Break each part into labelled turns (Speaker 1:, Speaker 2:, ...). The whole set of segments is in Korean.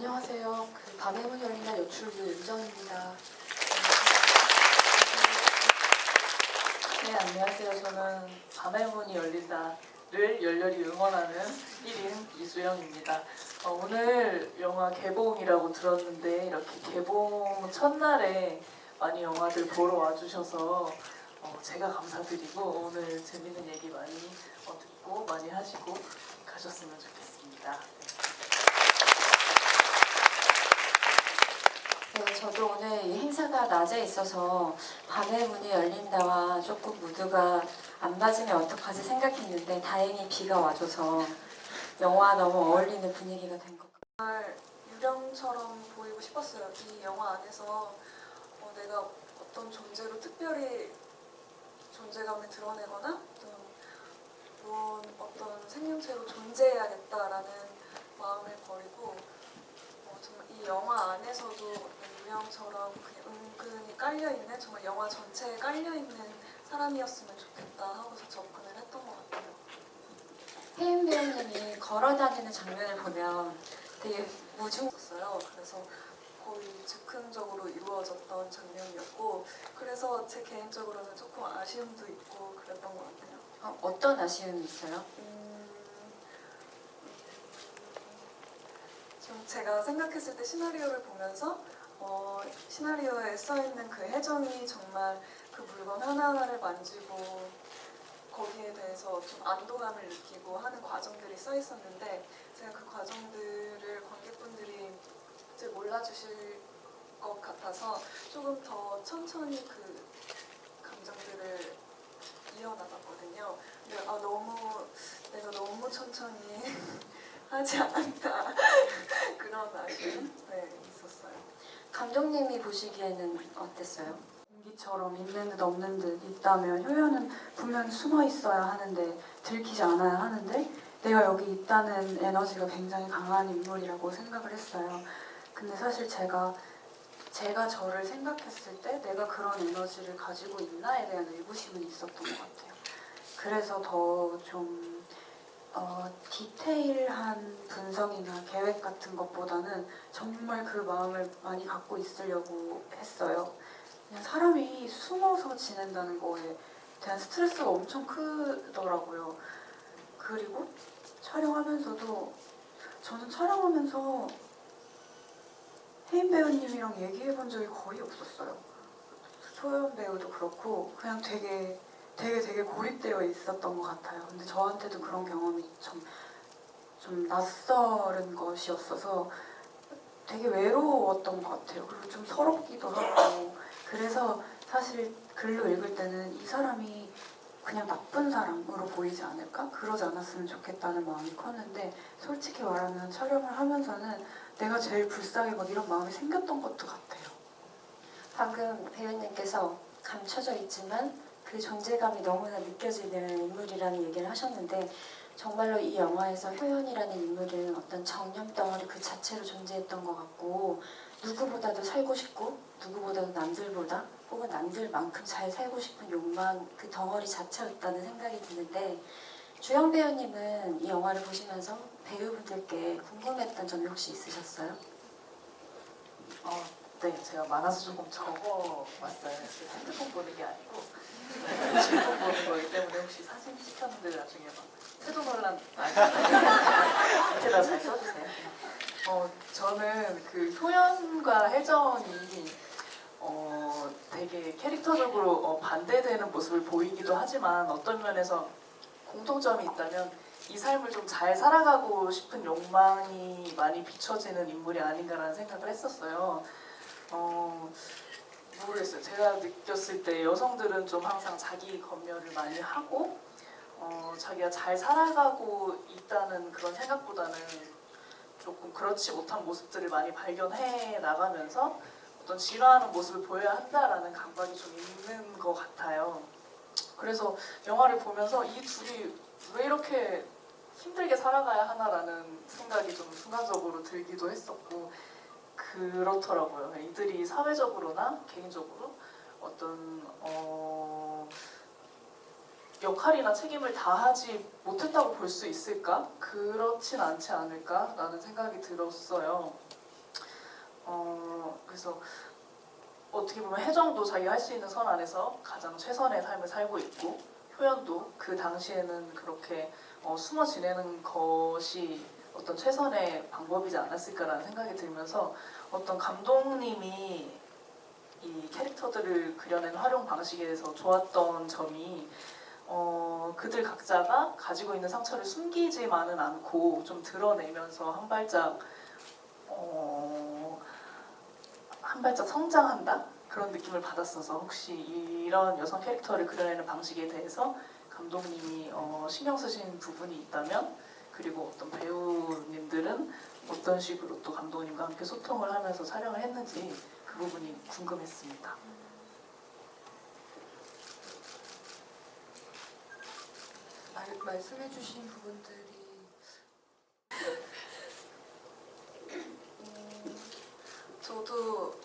Speaker 1: 안녕하세요. 그 밤의 문 열린 날 연출부 윤정입니다.
Speaker 2: 네, 안녕하세요. 저는 밤의 문이 열린다를 열렬히 응원하는 1인 이수영입니다. 어, 오늘 영화 개봉이라고 들었는데 이렇게 개봉 첫날에 많이 영화들 보러 와주셔서 어, 제가 감사드리고 오늘 재밌는 얘기 많이 어, 듣고 많이 하시고 가셨으면 좋겠습니다.
Speaker 3: 네, 저도 오늘 이 행사가 낮에 있어서 밤에 문이 열린다와 조금 무드가 안 맞으면 어떡하지 생각했는데 다행히 비가 와줘서 영화 너무 어울리는 분위기가 된 것 같아요.
Speaker 4: 유령처럼 보이고 싶었어요. 이 영화 안에서 어, 내가 어떤 존재로 특별히 존재감을 드러내거나 무언, 어떤 생명체로 존재해야겠다라는 마음을 버리고 어, 정말 이 영화 안에서도 깔려있는 정말 영화 전체에 깔려 있는 사람이었으면 좋겠다 하고서 접근을 했던 것 같아요.
Speaker 3: 혜인 배우님이 걸어다니는 장면을 보면 되게 무중
Speaker 4: 있었어요. 그래서 거의 즉흥적으로 이루어졌던 장면이었고 그래서 제 개인적으로는 조금 아쉬움도 있고 그랬던 것 같아요.
Speaker 3: 어, 어떤 아쉬움이 있어요?
Speaker 4: 음, 좀 제가 생각했을 때 시나리오를 보면서 어, 시나리오에 써 있는 그 해정이 정말 그 물건 하나하나를 만지고 거기에 대해서 좀 안도감을 느끼고 하는 과정들이 써 있었는데 제가 그 과정들을 관객분들이 이제 몰라주실 것 같아서 조금 더 천천히 그 감정들을 이어나갔거든요. 근데 아 너무 내가 너무 천천히 하지 않았다 그런 아쉬움 네.
Speaker 3: 감독님이 보시기에는 어땠어요?
Speaker 5: 공기처럼 있는 듯 없는 듯 있다면 효연은 분명히 숨어 있어야 하는데 들키지 않아야 하는데 내가 여기 있다는 에너지가 굉장히 강한 인물이라고 생각을 했어요. 근데 사실 제가 제가 저를 생각했을 때 내가 그런 에너지를 가지고 있나에 대한 의구심은 있었던 것 같아요. 그래서 더좀 어, 디테일한 분석이나 계획 같은 것보다는 정말 그 마음을 많이 갖고 있으려고 했어요. 그냥 사람이 숨어서 지낸다는 거에 대한 스트레스가 엄청 크더라고요. 그리고 촬영하면서도 저는 촬영하면서 혜인 배우님이랑 얘기해 본 적이 거의 없었어요. 소연 배우도 그렇고 그냥 되게 되게 되게 고립되어 있었던 것 같아요. 근데 저한테도 그런 경험이 좀, 좀 낯설은 것이었어서 되게 외로웠던 것 같아요. 그리고 좀 서럽기도 하고 그래서 사실 글로 읽을 때는 이 사람이 그냥 나쁜 사람으로 보이지 않을까? 그러지 않았으면 좋겠다는 마음이 컸는데 솔직히 말하면 촬영을 하면서는 내가 제일 불쌍해 막 이런 마음이 생겼던 것도 같아요.
Speaker 3: 방금 배우님께서 감춰져 있지만 그 존재감이 너무나 느껴지는 인물이라는 얘기를 하셨는데 정말로 이 영화에서 효연이라는 인물은 어떤 정념 덩어리 그 자체로 존재했던 것 같고 누구보다도 살고 싶고 누구보다도 남들보다 혹은 남들만큼 잘 살고 싶은 욕망 그 덩어리 자체였다는 생각이 드는데 주영 배우님은 이 영화를 보시면서 배우분들께 궁금했던 점이 혹시 있으셨어요?
Speaker 2: 어, 네, 제가 많아서 조금 적어 왔어요. 핸드폰 보는 게 아니고 거기 때문에 혹시 사진 찍혔는데 나중에 막 태도 논란 밑에다 잘 써주세요. 어, 저는 그 효연과 혜정이 어, 되게 캐릭터적으로 어, 반대되는 모습을 보이기도 하지만 어떤 면에서 공통점이 있다면 이 삶을 좀 잘 살아가고 싶은 욕망이 많이 비춰지는 인물이 아닌가라는 생각을 했었어요. 어, 모르겠어요. 제가 느꼈을 때 여성들은 좀 항상 자기 검열을 많이 하고 어, 자기가 잘 살아가고 있다는 그런 생각보다는 조금 그렇지 못한 모습들을 많이 발견해 나가면서 어떤 진화하는 모습을 보여야 한다라는 감각이 좀 있는 것 같아요. 그래서 영화를 보면서 이 둘이 왜 이렇게 힘들게 살아가야 하나라는 생각이 좀 순간적으로 들기도 했었고 그렇더라고요. 이들이 사회적으로나 개인적으로 어떤 어, 역할이나 책임을 다하지 못했다고 볼 수 있을까? 그렇진 않지 않을까라는 생각이 들었어요. 어, 그래서 어떻게 보면 혜정도 자기가 할수 있는 선 안에서 가장 최선의 삶을 살고 있고 효연도 그 당시에는 그렇게 어, 숨어 지내는 것이 어떤 최선의 방법이지 않았을까라는 생각이 들면서 어떤 감독님이 이 캐릭터들을 그려낸 활용 방식에 대해서 좋았던 점이 어, 그들 각자가 가지고 있는 상처를 숨기지만은 않고 좀 드러내면서 한 발짝 어, 한 발짝 성장한다? 그런 느낌을 받았어서 혹시 이런 여성 캐릭터를 그려내는 방식에 대해서 감독님이 어, 신경 쓰신 부분이 있다면 그리고 어떤 배우님들은 어떤 식으로 또 감독님과 함께 소통을 하면서 촬영을 했는지 그 부분이 궁금했습니다.
Speaker 1: 말, 말씀해주신 부분들이
Speaker 4: 음, 저도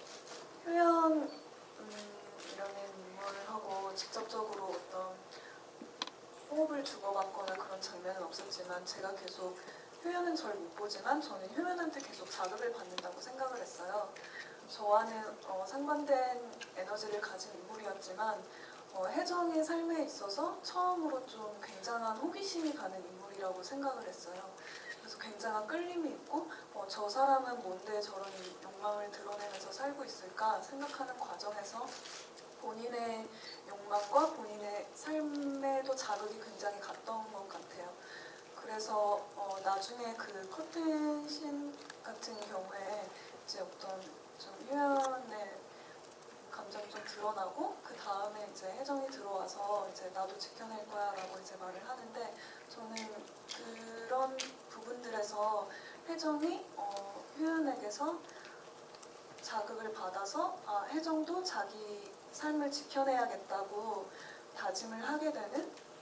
Speaker 4: 효연 음, 인물을 하고 직접적으로 어떤 호흡을 주고받거나 그런 장면은 없었지만 제가 계속 효연은 절못 보지만 저는 효연한테 계속 자극을 받는다고 생각을 했어요. 저와는 어, 상반된 에너지를 가진 인물이었지만 어, 혜정의 삶에 있어서 처음으로 좀 굉장한 호기심이 가는 인물이라고 생각을 했어요. 그래서 굉장한 끌림이 있고 어, 저 사람은 뭔데 저런 욕망을 드러내면서 살고 있을까 생각하는 과정에서 본인의 욕망과 본인의 삶에도 자극이 굉장히 갔던 것 같아요. 그래서 어, 나중에 그 커튼 신 같은 경우에 이제 어떤 좀 효연의 감정이 좀 드러나고 그 다음에 이제 혜정이 들어와서 이제 나도 지켜낼 거야라고 이제 말을 하는데 저는 그런 부분들에서 혜정이 어, 효연에게서 자극을 받아서 아, 혜정도 자기 삶을 지켜내야겠다고 다짐을 하게 되는 좀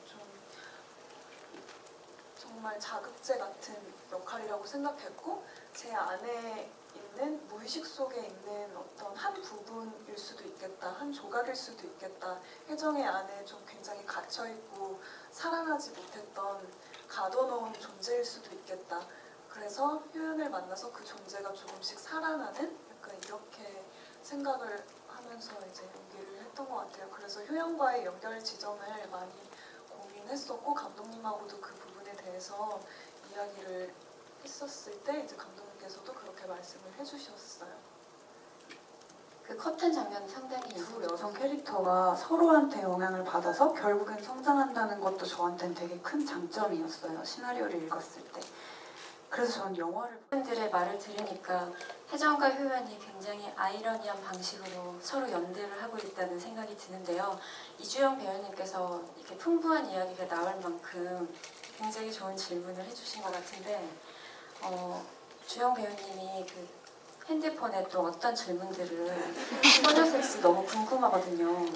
Speaker 4: 정말 자극제 같은 역할이라고 생각했고 제 안에 있는 무의식 속에 있는 어떤 한 부분일 수도 있겠다, 한 조각일 수도 있겠다. 혜정의 안에 좀 굉장히 갇혀 있고 살아나지 못했던 가둬놓은 존재일 수도 있겠다. 그래서 효연을 만나서 그 존재가 조금씩 살아나는 약간 이렇게 생각을 하면서 이제 연기를 했던 것 같아요. 그래서 효연과의 연결 지점을 많이 고민했었고 감독님하고도 그 부분에 대해서 이야기를 했었을 때 이제 감독님께서도 그렇게 말씀을 해주셨어요.
Speaker 3: 그 커튼 장면 상당히
Speaker 5: 두 여성 캐릭터가 서로한테 영향을 받아서 결국엔 성장한다는 것도 저한테는 되게 큰 장점이었어요. 시나리오를 읽었을 때. 그래서 전 영화를
Speaker 3: 분들의 말을 들으니까 혜정과 효연이 굉장히 아이러니한 방식으로 서로 연대를 하고 있다는 생각이 드는데요. 이주영 배우님께서 이렇게 풍부한 이야기가 나올 만큼 굉장히 좋은 질문을 해주신 것 같은데 어, 주영 배우님이 그 핸드폰에 또 어떤 질문들을 꺼내실지 너무 궁금하거든요. 하나만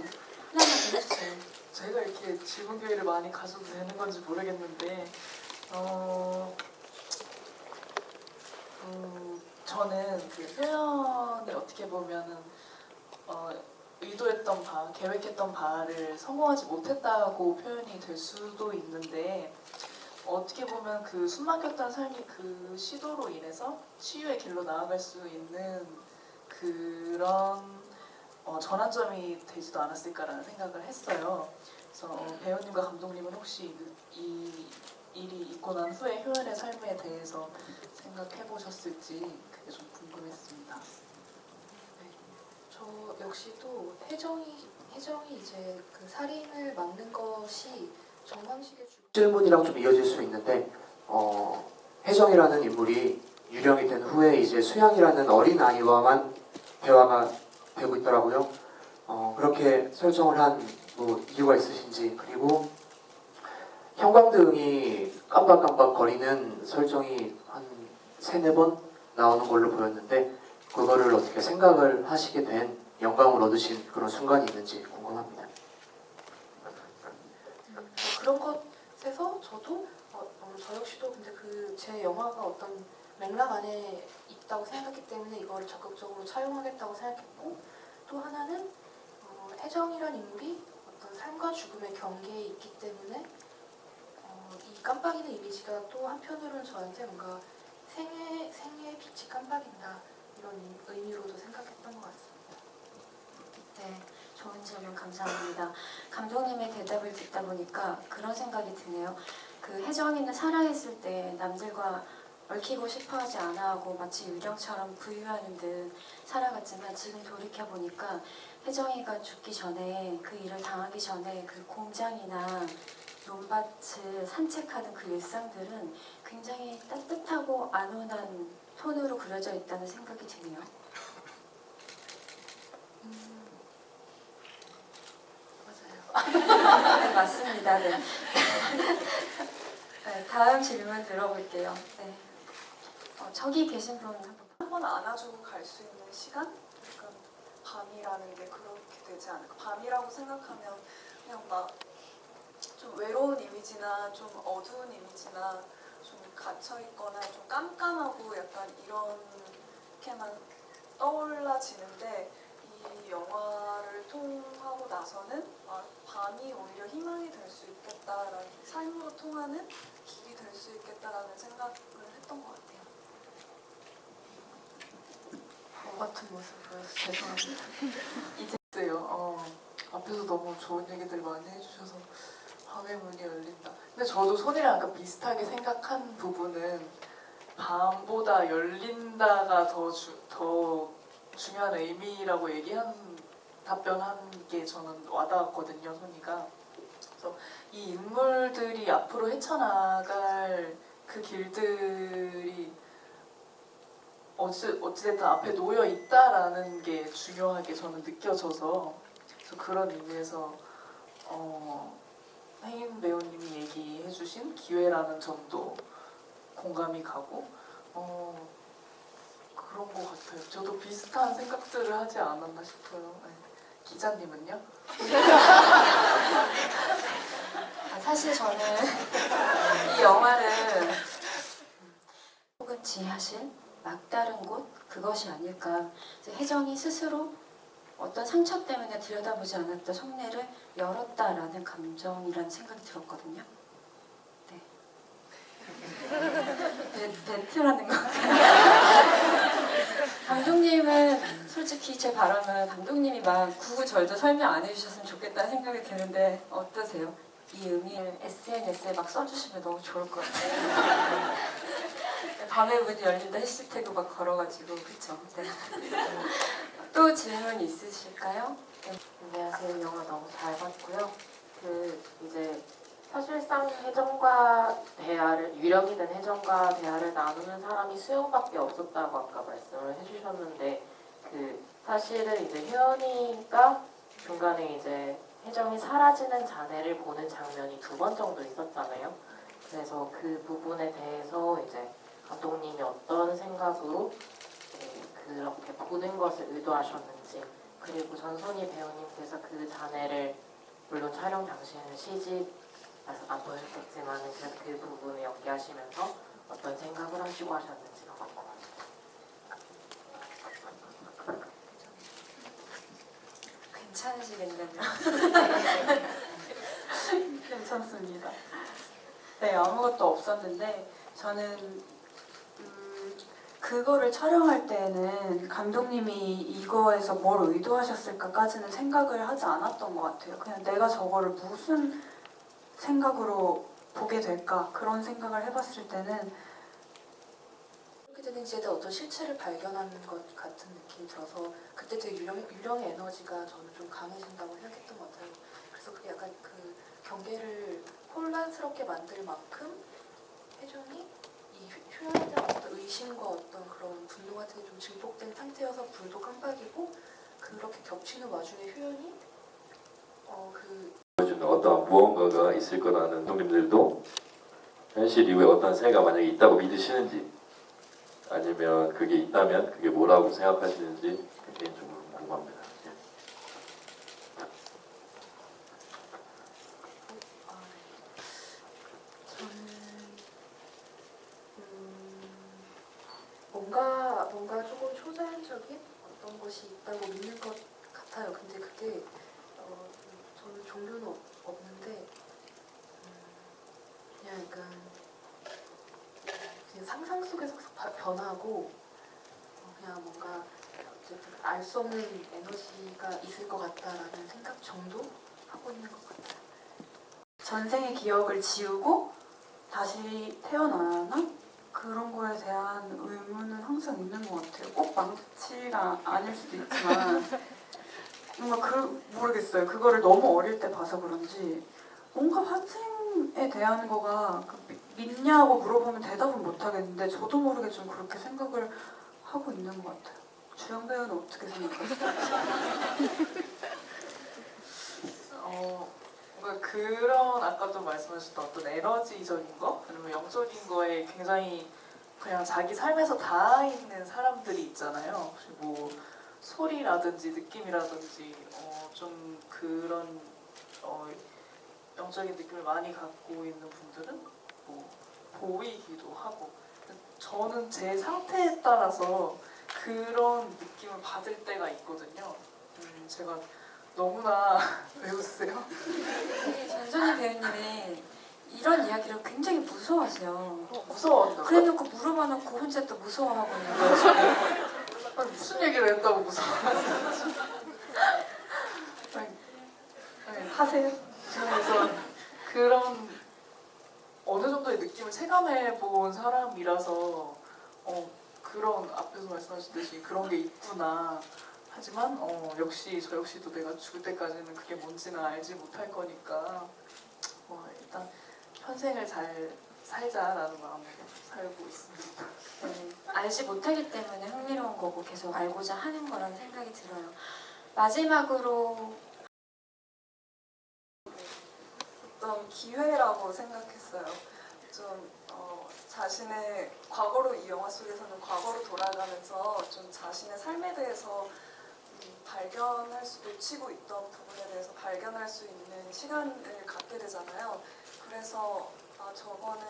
Speaker 3: 좀 해주세요.
Speaker 2: 제가 이렇게 질문 기회를 많이 가져도 되는 건지 모르겠는데 어, 음, 저는 그 표현을 어떻게 보면은 어, 의도했던 바, 계획했던 바를 성공하지 못했다고 표현이 될 수도 있는데 어떻게 보면 그 숨막혔던 삶이 그 시도로 인해서 치유의 길로 나아갈 수 있는 그런 어, 전환점이 되지도 않았을까라는 생각을 했어요. 그래서 어, 배우님과 감독님은 혹시 그, 이 일이 있고 난 후에 효연의 삶에 대해서 생각해 보셨을지 그게 좀 궁금했습니다.
Speaker 1: 저 역시도 혜정이 혜정이 이제 그 살인을 막는 것이 정황식의 주
Speaker 6: 질문이랑 좀 이어질 수 있는데 어, 혜정이라는 인물이 유령이 된 후에 이제 수양이라는 어린 아이와만 대화가 되고 있더라고요. 어, 그렇게 설정을 한 뭐 이유가 있으신지 그리고 형광등이 깜빡깜빡 거리는 설정이 한 세네 번 나오는 걸로 보였는데 그거를 어떻게 생각을 하시게 된 영감을 얻으신 그런 순간이 있는지 궁금합니다.
Speaker 1: 뭐 그런 것에서 저도 어, 어, 저 역시도 근데 그 제 영화가 어떤 맥락 안에 있다고 생각했기 때문에 이거를 적극적으로 차용하겠다고 생각했고 또 하나는 어, 혜정이란 인물이 어떤 삶과 죽음의 경계에 있기 때문에 어, 이 깜빡이는 이미지가 또 한편으로는 저한테 뭔가 생애 생애의 빛이 깜빡인다 이런 의- 의미로도 생각했던 것 같습니다.
Speaker 3: 네, 좋은 질문 감사합니다. 감독님의 대답을 듣다 보니까 그런 생각이 드네요. 그 혜정이는 살아있을 때 남들과 얽히고 싶어하지 않아 하고 마치 유령처럼 부유하는 듯 살아갔지만 지금 돌이켜 보니까 혜정이가 죽기 전에 그 일을 당하기 전에 그 공장이나 논밭을 산책하는 그 일상들은 굉장히 따뜻하고 안온한 톤으로 그려져 있다는 생각이 드네요.
Speaker 1: 맞아요.
Speaker 3: 네, 맞습니다. 네. 네, 다음 질문 들어볼게요. 네. 어, 저기 계신 분 한번.
Speaker 4: 안아주고 갈 수 있는 시간? 약간 밤이라는 게 그렇게 되지 않을까. 밤이라고 생각하면 그냥 막 좀 외로운 이미지나 좀 어두운 이미지나 좀 갇혀 있거나 좀 깜깜하고 약간 이렇게만 떠올라지는데 이 영화를 통하고 나서는 아, 밤이 오히려 희망이 될 수 있겠다라는 삶으로 통하는 길이 될 수 있겠다라는 생각을 했던 것 같아요.
Speaker 1: 저 같은 모습 보여서 죄송합니다.
Speaker 2: 이제 요. 어, 앞에서 너무 좋은 얘기들 많이 해주셔서 밤의 문이 열린다. 근데 저도 손이랑 아까 비슷하게 생각한 부분은 밤보다 열린다가 더, 주, 더 중요한 의미라고 얘기한 답변한 게 저는 와닿았거든요, 손이가. 그래서 이 인물들이 앞으로 헤쳐나갈 그 길들이 어찌, 어찌됐든 앞에 놓여 있다라는 게 중요하게 저는 느껴져서 그래서 그런 의미에서 어, 혜인 배우님이 얘기해주신 기회라는 점도 공감이 가고 어, 그런 것 같아요. 저도 비슷한 생각들을 하지 않았나 싶어요. 네. 기자님은요?
Speaker 3: 아, 사실 저는 이 영화를 혹은 지하실, 막다른 곳 그것이 아닐까. 혜정이 스스로 어떤 상처 때문에 들여다보지 않았던 속내를 열었다라는 감정이라는 생각이 들었거든요. 네. 배, 배틀하는 것 같아요. 감독님은 솔직히 제 바람은 감독님이 막 구구절절 설명 안 해주셨으면 좋겠다는 생각이 드는데 어떠세요? 이 의미를 SNS에 막 써주시면 너무 좋을 것 같아요. 밤에 문이 열린다 해시태그 막 걸어가지고 그쵸? 네. 또 질문 있으실까요?
Speaker 7: 안녕하세요. 영화 너무 잘 봤고요. 그 이제 사실상 혜정과 대화를 유령이 된 혜정과 대화를 나누는 사람이 수영밖에 없었다고 아까 말씀을 해주셨는데 그 사실은 이제 혜연이가 중간에 이제 혜정이 사라지는 자네를 보는 장면이 두 번 정도 있었잖아요. 그래서 그 부분에 대해서 이제 감독님이 어떤 생각으로 네, 그렇게 보는 것을 의도하셨는지 그리고 전선희 배우님께서 그 자네를 물론 촬영 당시에는 CG라서 안 보였겠지만 그래도 그 부분을 연기하시면서 어떤 생각을 하시고 하셨는지가 궁금합니다.
Speaker 3: 괜찮으시겠네요.
Speaker 5: 괜찮습니다. 네, 아무것도 없었는데 저는 음, 그거를 촬영할 때는 감독님이 이거에서 뭘 의도하셨을까까지는 생각을 하지 않았던 것 같아요. 그냥 내가 저거를 무슨 생각으로 보게 될까 그런 생각을 해봤을 때는
Speaker 1: 되는 이제 어떤 실체를 발견하는 것 같은 느낌이 들어서 그때 되게 유령, 유령의 에너지가 저는 좀 강해진다고 생각했던 것 같아요. 그래서 그게 약간 그 경계를 혼란스럽게 만들 만큼 혜정이 이 휴- 휴양에 대한 어떤 의심과 어떤 그런 분노 같은 게 좀 증폭된 상태여서 불도 깜빡이고 그렇게 겹치는 와중에 효연이 어그
Speaker 8: 어떠한 무언가가 있을 거라는 감독님들도 현실 이후에 어떤 새가 만약에 있다고 믿으시는지 아니면 그게 있다면 그게 뭐라고 생각하시는지 개인적으로 궁금합니다. 예.
Speaker 1: 저는 음, 뭔가 뭔가 조금 초자연적인 어떤 것이 있다고 믿는 것 같아요. 근데 그게 어, 저는 종류는 없- 없는데 음, 그냥 약간 상상 속에서 바- 변하고 어, 그냥 뭔가 알 수 없는 에너지가 있을 것 같다라는 생각 정도 하고 있는 것 같아요.
Speaker 5: 전생의 기억을 지우고 다시 태어나나? 그런 거에 대한 의문은 항상 있는 것 같아요. 꼭 망치가 아닐 수도 있지만 뭔가 그 모르겠어요. 그거를 너무 어릴 때 봐서 그런지 뭔가 환생에 대한 거가 그 미- 믿냐고 물어보면 대답은 못 하겠는데 저도 모르게 좀 그렇게 생각을 하고 있는 것 같아요. 주영 배우는 어떻게 생각하세요?
Speaker 2: 어, 뭔가 그런 아까 좀 말씀하셨던 어떤 에너지적인 거 아니면 영적인 거에 굉장히 그냥 자기 삶에서 닿아 있는 사람들이 있잖아요. 혹시 뭐 소리라든지 느낌이라든지 어, 좀 그런 어, 영적인 느낌을 많이 갖고 있는 분들은 뭐 보이기도 하고 저는 제 상태에 따라서 그런 느낌을 받을 때가 있거든요. 음, 제가 너무나 왜 웃으세요?
Speaker 3: 전선희 배우님이 이런 이야기를 굉장히 무서워하세요.
Speaker 2: 무서워한다고?
Speaker 3: 그래놓고 물어봐놓고 혼자 또 무서워하고 있는.
Speaker 2: 아니, 무슨 얘기를 했다고 무서워하세요? 아니, 아니, 하세요? 그래서 그런 어느 정도의 느낌을 체감해 본 사람이라서 어, 그런 앞에서 말씀하셨듯이 그런 게 있구나. 하지만 어, 역시 저 역시도 내가 죽을 때까지는 그게 뭔지는 알지 못할 거니까 뭐 일단 현생을 잘 살자라는 마음으로 살고 있습니다.
Speaker 3: 네, 알지 못하기 때문에 흥미로운 거고 계속 알고자 하는 거라는 생각이 들어요. 마지막으로
Speaker 4: 어떤 기회라고 생각했어요. 좀 어, 자신의 과거로 이 영화 속에서는 과거로 돌아가면서 좀 자신의 삶에 대해서 음, 발견할 수 놓치고 있던 부분에 대해서 발견할 수 있는 시간을 갖게 되잖아요. 그래서 아 저거는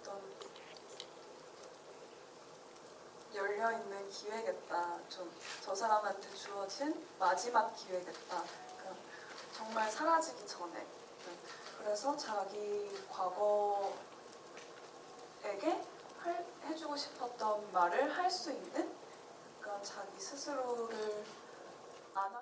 Speaker 4: 어떤 열려 있는 기회겠다. 좀 저 사람한테 주어진 마지막 기회겠다. 그러니까 정말 사라지기 전에. 그래서 자기 과거에게 할, 해주고 싶었던 말을 할 수 있는 그러니까 자기 스스로를 안 하-